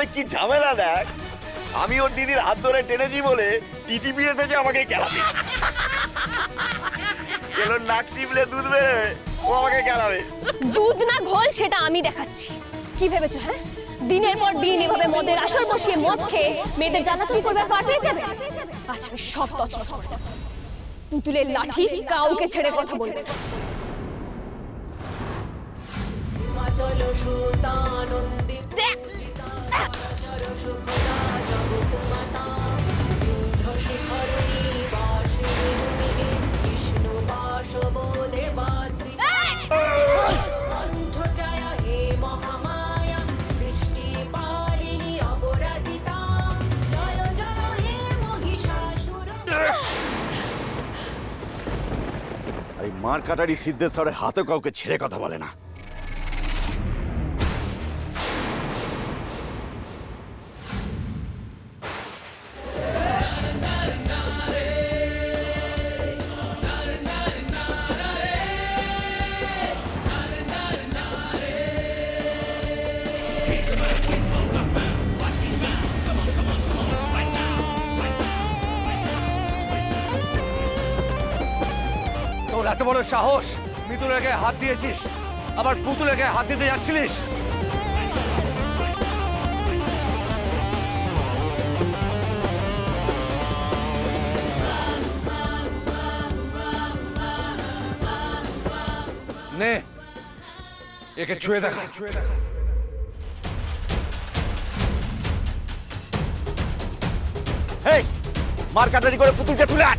তবে কি ঝামেলা দেখ? আমি ওর দিদির হাত ধরে টেনেছি বলে টিটিপি এসেছে আমাকে খেলাবে কেলোর নাক চিপলে দুধ বেরোবে ও আমাকে খেলাবে। দুধ না ঘোল সেটা আমি দেখাচ্ছি। কি ভেবেছো হ্যাঁ? দিনের পর দিন এভাবে মদের আসর বসিয়ে মদ খেয়ে মেয়েদের জ্বালাতন করবে আর পার পেয়ে যাবে? আচ্ছা আমি সব তছনছ করে দেবো। পুতুলের লাঠি কাউকে ছেড়ে কথা বলবে না। চলো সুতানন্দে আর মার কাটারি সিদ্ধেশ্বরের হাতে কাউকে ছেড়ে কথা বলে না। তোর এত বড় সাহস? মিতুলের গায়ে হাত দিয়েছিস? আবার পুতুলের গায়ে হাত দিতে যাচ্ছিলিস? নে, একে ছুঁয়ে দেখা। হেই মার কাটারি করে পুতুলকে তুলে আন।